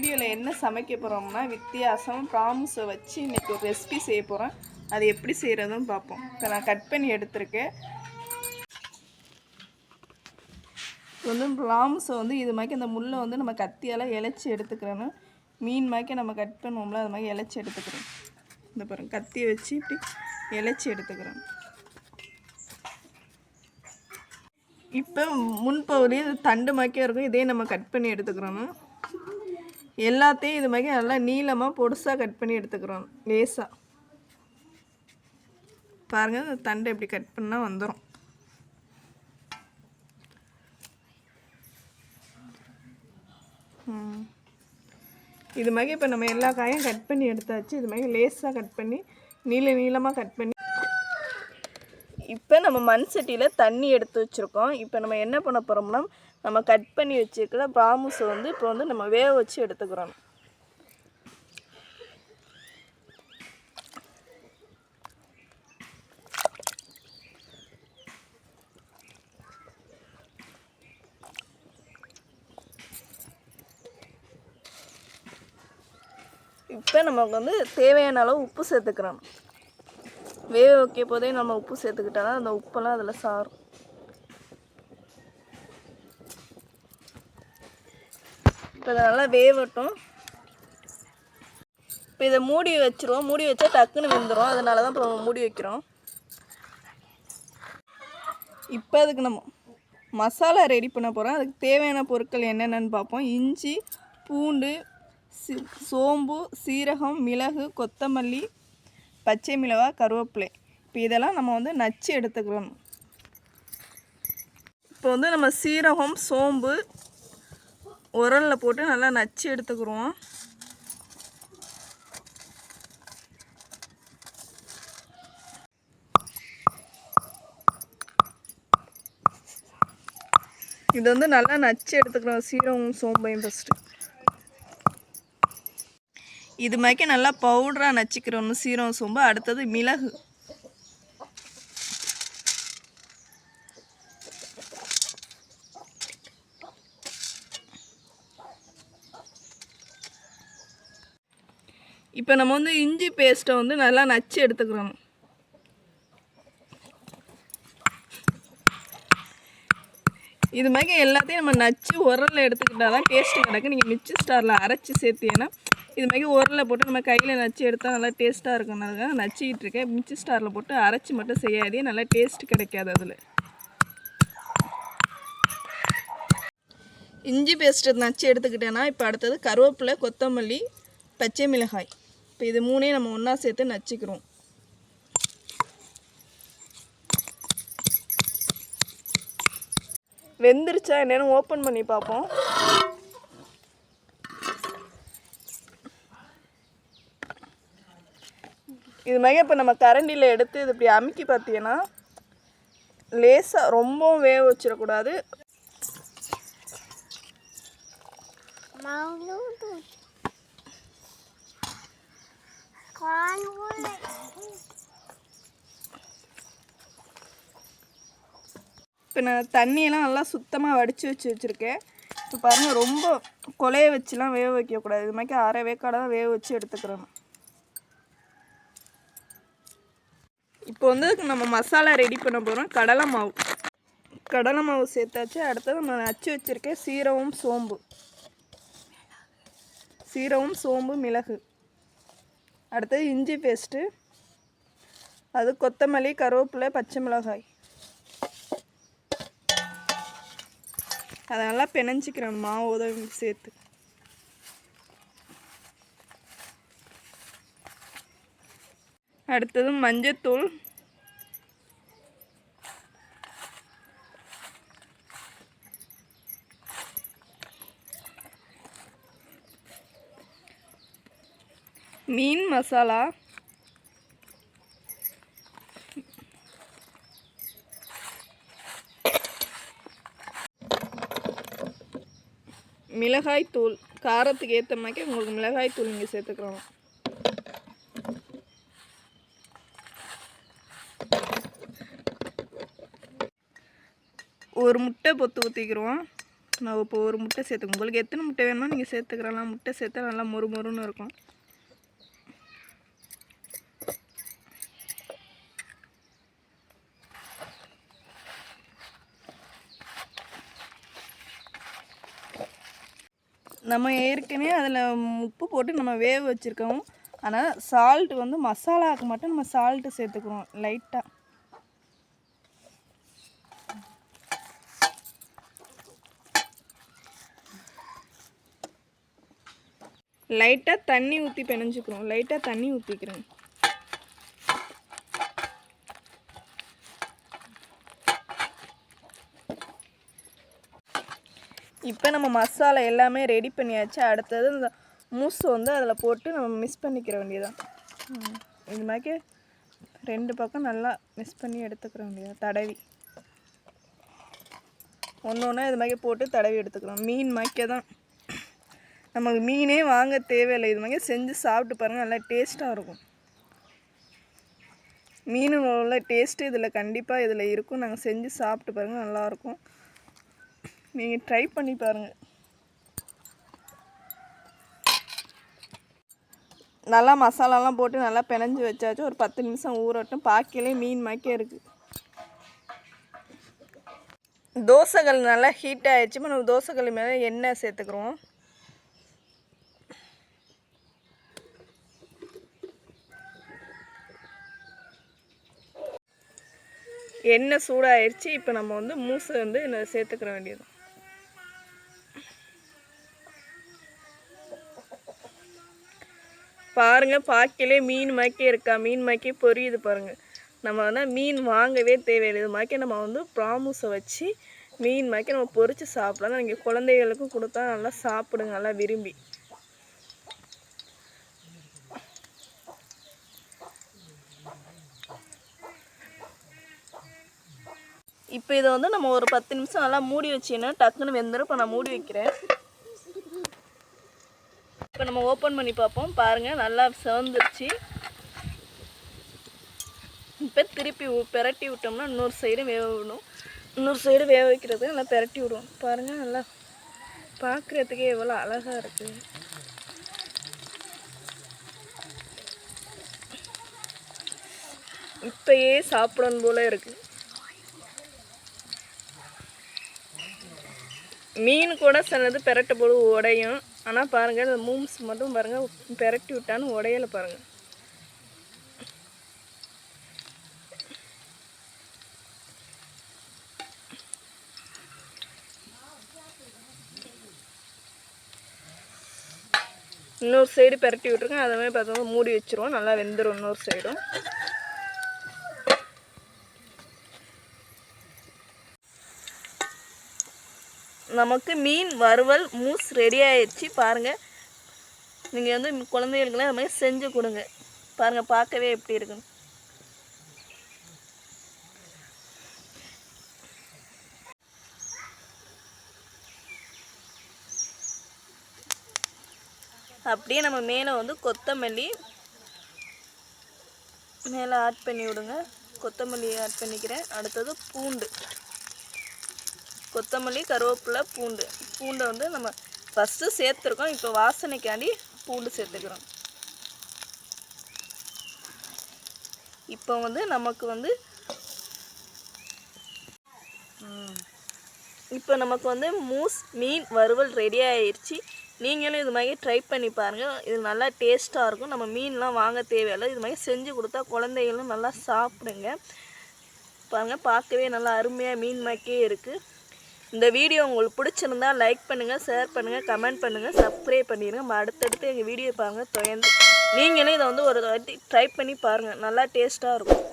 வீடியோவில் என்ன சமைக்க போகிறோம்னா வித்தியாசம் ப்ராம்ஸை வச்சு இன்றைக்கி ஒரு ரெசிபி செய்ய போகிறேன் அது எப்படி செய்கிறதுன்னு பார்ப்போம். இப்போ நான் கட் பண்ணி எடுத்திருக்கேன். வந்து ப்ராம்ஸை வந்து இது மாதிரி அந்த முள்ளை வந்து நம்ம கத்தியால் இலைச்சி எடுத்துக்கிறோன்னு. மீன் மாதிரி நம்ம கட் பண்ணுவோம்ல அது மாதிரி இலைச்சி எடுத்துக்கிறோம் இந்த பாருங்க கத்தியை வச்சு இப்படி இலைச்சி எடுத்துக்கிறோம் இப்போ முன்பகுதி தண்டு மாதிரியே இருக்கும் இதே நம்ம கட் பண்ணி எடுத்துக்கிறோம் எல்லாத்தையும் இது மாதிரி நல்லா நீளமாக பொடுசாக கட் பண்ணி எடுத்துக்கிறோம் லேசாக பாருங்கள் இந்த தண்டை எப்படி கட் பண்ணால் வந்துடும் இது மாதிரி இப்போ நம்ம எல்லா காயும் கட் பண்ணி எடுத்தாச்சு. இது மாதிரி லேஸாக கட் பண்ணி நீள நீளமாக கட் பண்ணி. இப்போ நம்ம மண் சட்டியில் தண்ணி எடுத்து வச்சுருக்கோம். இப்போ நம்ம என்ன பண்ண போகிறோம்னா நம்ம கட் பண்ணி வச்சுருக்கிற ப்ராமுஸை வந்து இப்போ வந்து நம்ம வேக வச்சு எடுத்துக்கிறோம். இப்போ நமக்கு வந்து தேவையான அளவு உப்பு சேர்த்துக்கிறோம். வேக வைக்க போதே நம்ம உப்பு சேர்த்துக்கிட்டோன்னா அந்த உப்பெல்லாம் அதில் சாரும். இப்போ இதை நல்லா வேவட்டும். இப்போ இதை மூடி வச்சிருவோம். மூடி வச்சா டக்குன்னு வெந்துடும் அதனால தான் இப்போ மூடி வைக்கிறோம். இப்போ அதுக்கு நம்ம மசாலா ரெடி பண்ண போகிறோம் அதுக்கு தேவையான பொருட்கள் என்னென்னு பார்ப்போம். இஞ்சி பூண்டு சி சோம்பு சீரகம் மிளகு கொத்தமல்லி பச்சை மிளகாய் கருவேப்பிலை. இப்போ இதெல்லாம் நம்ம வந்து நச்சு எடுத்துக்கிறோம் இப்போ வந்து நம்ம சீரகம் சோம்பு உரலில் போட்டு நல்லா நச்சு எடுத்துக்கிறோம் இது வந்து நல்லா நச்சு எடுத்துக்கிறோம் சீரகம் சோம்பையும் ஃபஸ்ட்டு இது மாதிரி நல்லா பவுடராக நச்சுக்கிறோம். சீரகம் சோம்பு அடுத்தது மிளகு. இப்போ நம்ம வந்து இஞ்சி பேஸ்ட்டை வந்து நல்லா நச்சு எடுத்துக்கிறோம் இது மாதிரி எல்லாத்தையும் நம்ம நச்சு உரலில் எடுத்துக்கிட்டால் தான் டேஸ்ட்டு கிடக்கு நீங்கள் மிக்சி ஸ்டாரில் அரைச்சி சேர்த்தீங்கன்னா இது மாதிரி உரலில் போட்டு நம்ம கையில் நச்சு எடுத்தால் நல்லா டேஸ்ட்டாக இருக்கும்னால நச்சிக்கிட்டு இருக்கேன். மிக்சி ஸ்டாரில் போட்டு அரைச்சி மட்டும் செய்யாதே நல்லா டேஸ்ட் கிடைக்காது அதில். இஞ்சி பேஸ்ட்டு நச்சு எடுத்துக்கிட்டேன்னா இப்போ அடுத்தது கருவேப்பிலை கொத்தமல்லி பச்சை மிளகாய். இப்போ இது மூணையும் நம்ம ஒன்றா சேர்த்து நச்சுக்கிறோம். வெந்துருச்சா என்னென்னு ஓப்பன் பண்ணி பார்ப்போம். இது மாதிரி இப்போ நம்ம கரண்டியில் எடுத்து இது இப்படி அமுக்கி பார்த்தீங்கன்னா லேசாக ரொம்பவும் வேக வச்சிடக்கூடாது. இப்போ நான் தண்ணியெல்லாம் நல்லா சுத்தமாக வடித்து வச்சு வச்சுருக்கேன். இப்போ பாருங்கள் ரொம்ப கொலைய வச்சுலாம் வேக வைக்கக்கூடாது. இது மாதிரி அரை வேக்காடை தான் வேக வச்சு எடுத்துக்கிறோம் இப்போ வந்து நம்ம மசாலா ரெடி பண்ண போகிறோம் கடலை மாவு. கடலை மாவு சேர்த்தாச்சு. அடுத்தது நம்ம நச்சு வச்சுருக்கேன் சீரகம் சோம்பு. சீரகம் சோம்பு மிளகு. அடுத்தது இஞ்சி பேஸ்ட்டு அது கொத்தமல்லி கருவேப்பிலை பச்சை மிளகாய். அதை நல்லா பிணைஞ்சிக்கிறேன் மாவு உதவி சேர்த்து. அடுத்தது மஞ்சத்தூள். மீன் மசாலா. மிளகாய் தூள் காரத்துக்கு ஏற்ற மாதிரி உங்களுக்கு மிளகாய் தூள் இங்கே சேர்த்துக்கிறோம் ஒரு முட்டை பொத்து ஊற்றிக்கிறோம் நான் இப்போ ஒரு முட்டை சேர்த்துக்கோங்க உங்களுக்கு எத்தனை முட்டை வேணுமோ நீங்கள் சேர்த்துக்கிறலாம் முட்டை சேர்த்தா நல்லா மொறு மொறுன்னு இருக்கும். நம்ம ஏற்கனவே அதில் உப்பு போட்டு நம்ம வேக வச்சுருக்கோம். ஆனால் சால்ட் வந்து மசாலாவுக்கு மட்டும் நம்ம சால்ட்டு சேர்த்துக்குவோம் லைட்டாக லைட்டாக தண்ணி ஊற்றி பிணைஞ்சுக்கிறோம் லைட்டாக தண்ணி ஊற்றிக்கிறேன் இப்போ நம்ம மசாலா எல்லாமே ரெடி பண்ணியாச்சு. அடுத்தது இந்த மூஸ் வந்து அதில் போட்டு நம்ம மிஸ் பண்ணிக்கிற வேண்டியதான் இது மாதிரி ரெண்டு பக்கம் நல்லா மிஸ் பண்ணி எடுத்துக்கிற வேண்டியதான் தடவி. ஒன்று ஒன்றா இது மாதிரி போட்டு தடவி எடுத்துக்கிறோம். மீன் மாய்க்க தான். நமக்கு மீனே வாங்க தேவையில்லை. இது மாதிரி செஞ்சு சாப்பிட்டு பாருங்கள் நல்லா டேஸ்ட்டாக இருக்கும். மீன் உள்ள டேஸ்ட்டு இதில் கண்டிப்பாக இதில் இருக்கும். நாங்கள் செஞ்சு சாப்பிட்டு பாருங்கள் நல்லாயிருக்கும் நீங்கள் ட்ரை பண்ணி பாருங்கள் நல்லா மசாலாலாம் போட்டு நல்லா பிணைஞ்சி வச்சாச்சும் ஒரு பத்து நிமிஷம் ஊறட்டும். பாக்கிலே மீன் மாக்கே இருக்குது தோசைகள் நல்லா ஹீட் ஆயிடுச்சு. இப்போ நம்ம தோசைகள் மேலே எண்ணெய் சேர்த்துக்கிறோம். எண்ணெய் சூடாகிடுச்சு இப்போ நம்ம வந்து மூசை வந்து சேர்த்துக்கிற வேண்டியது பாருங்கள் பாக்கிலே மீன் மாக்கி இருக்கா? மீன் மாக்கி பொரியுது பாருங்கள் நம்ம வந்து மீன் வாங்கவே தேவையில்லை. இது மாக்கி நம்ம வந்து ப்ராமூஸை வச்சு மீன் மாக்கி நம்ம பொறிச்சு சாப்பிடலாம். நீங்கள் குழந்தைகளுக்கும் கொடுத்தா நல்லா சாப்பிடுங்க நல்லா விரும்பி. இப்போ இதை வந்து நம்ம ஒரு பத்து நிமிஷம் நல்லா மூடி வச்சீங்கன்னா டக்குன்னு வெந்துடும் இப்போ நான் மூடி வைக்கிறேன். நம்ம ஓப்பன் பண்ணி பார்ப்போம். பாருங்கள் நல்லா சிவந்துருச்சு. இப்போ திருப்பி பெரட்டி பிரட்டி விட்டோம்னா இன்னொரு சைடு வேக விடணும் இன்னொரு சைடு வேக வைக்கிறது நல்லா பெரட்டி விடுவோம். பாருங்கள் நல்லா பார்க்குறதுக்கே எவ்வளோ அழகாக இருக்குது இப்பயே சாப்பிடணும் போல இருக்குது மீன் கூட சிலது பெரட்ட போது உடையும். ஆனால் பாருங்கள் இந்த மூம்ஸ் மட்டும் பாருங்கள் பெரட்டி விட்டான்னு உடையல பாருங்கள் இன்னொரு சைடு பெரட்டி விட்ருக்கேன் அதை மாதிரி பார்த்தோம்னா மூடி வச்சுருவோம் நல்லா வெந்துடும் இன்னொரு சைடும் நமக்கு மீன் வறுவல் மூஸ் ரெடி ஆயிடுச்சு. பாருங்கள் நீங்கள் வந்து குழந்தைகளுக்குலாம் இது மாதிரி செஞ்சு கொடுங்க. பாருங்கள் பார்க்கவே எப்படி இருக்குன்னு. அப்படியே நம்ம மேலே வந்து கொத்தமல்லி மேலே ஆட் பண்ணி விடுங்க. கொத்தமல்லி ஆட் பண்ணிக்கிறேன். அடுத்தது பூண்டு. கொத்தமல்லி கருவேப்பிலை பூண்டு. பூண்டை வந்து நம்ம ஃபஸ்ட்டு சேர்த்துருக்கோம். இப்போ வாசனைக்காண்டி பூண்டு சேர்த்துக்கிறோம். இப்போ வந்து நமக்கு வந்து இப்போ நமக்கு வந்து மூஸ் மீன் வறுவல் ரெடி ஆயிடுச்சு நீங்களும் இது மாதிரி ட்ரை பண்ணி பாருங்கள் இது நல்லா டேஸ்ட்டாக இருக்கும். நம்ம மீன்லாம் வாங்க தேவையில்லை. இது மாதிரி செஞ்சு கொடுத்தா குழந்தைகளும் நல்லா சாப்பிடுங்க. பாருங்கள் பார்க்கவே நல்லா அருமையாக மீன் மாக்கே இருக்குது இந்த வீடியோ உங்களுக்கு பிடிச்சிருந்தா லைக் பண்ணுங்கள் ஷேர் பண்ணுங்கள் கமெண்ட் பண்ணுங்கள் சப்ஸ்கிரைப் பண்ணிடுங்க அடுத்தடுத்து எங்கள் வீடியோ பாருங்கள் தொடர்ந்து நீங்களும் இதை வந்து ஒரு வாட்டி ட்ரை பண்ணி பாருங்கள் நல்லா டேஸ்ட்டாக இருக்கும்.